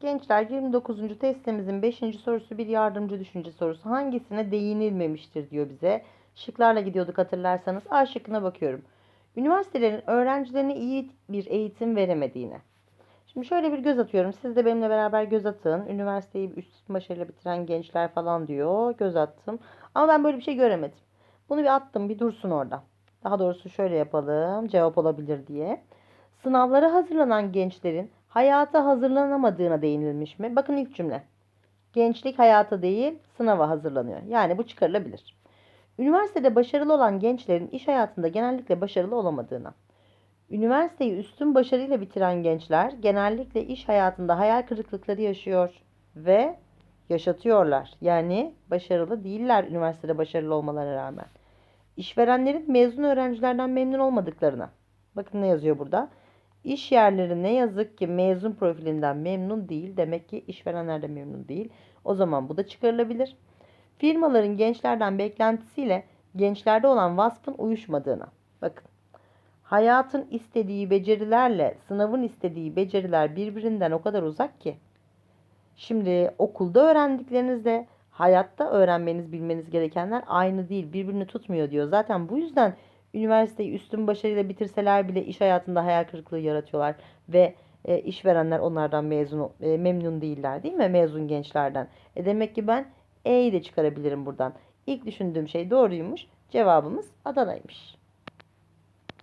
Gençler 29. testimizin 5. sorusu bir yardımcı düşünce sorusu. Hangisine değinilmemiştir diyor bize. Şıklarla gidiyorduk hatırlarsanız. A şıkkına bakıyorum. Üniversitelerin öğrencilerine iyi bir eğitim veremediğine. Şimdi şöyle bir göz atıyorum. Siz de benimle beraber göz atın. Üniversiteyi üst başarıyla bitiren gençler falan diyor. Göz attım. Ama ben böyle bir şey göremedim. Bunu bir attım. Bir dursun orada. Daha doğrusu şöyle yapalım. Cevap olabilir diye. Sınavlara hazırlanan gençlerin hayata hazırlanamadığına değinilmiş mi? Bakın ilk cümle. Gençlik hayata değil, sınava hazırlanıyor. Yani bu çıkarılabilir. Üniversitede başarılı olan gençlerin iş hayatında genellikle başarılı olamadığına. Üniversiteyi üstün başarıyla bitiren gençler genellikle iş hayatında hayal kırıklıkları yaşıyor ve yaşatıyorlar. Yani başarılı değiller üniversitede başarılı olmalarına rağmen. İşverenlerin mezun öğrencilerden memnun olmadıklarına. Bakın ne yazıyor burada. İş yerleri ne yazık ki mezun profilinden memnun değil. Demek ki işverenler de memnun değil. O zaman bu da çıkarılabilir. Firmaların gençlerden beklentisiyle gençlerde olan vasfın uyuşmadığına. Bakın. Hayatın istediği becerilerle sınavın istediği beceriler birbirinden o kadar uzak ki. Şimdi okulda öğrendiklerinizle hayatta öğrenmeniz, bilmeniz gerekenler aynı değil. Birbirini tutmuyor diyor. Zaten bu yüzden üniversiteyi üstün başarıyla bitirseler bile iş hayatında hayal kırıklığı yaratıyorlar ve e, işverenler onlardan mezun e, memnun değiller değil mi mezun gençlerden? E demek ki ben E'yi de çıkarabilirim buradan. İlk düşündüğüm şey doğruymuş. Cevabımız Adana'ymış.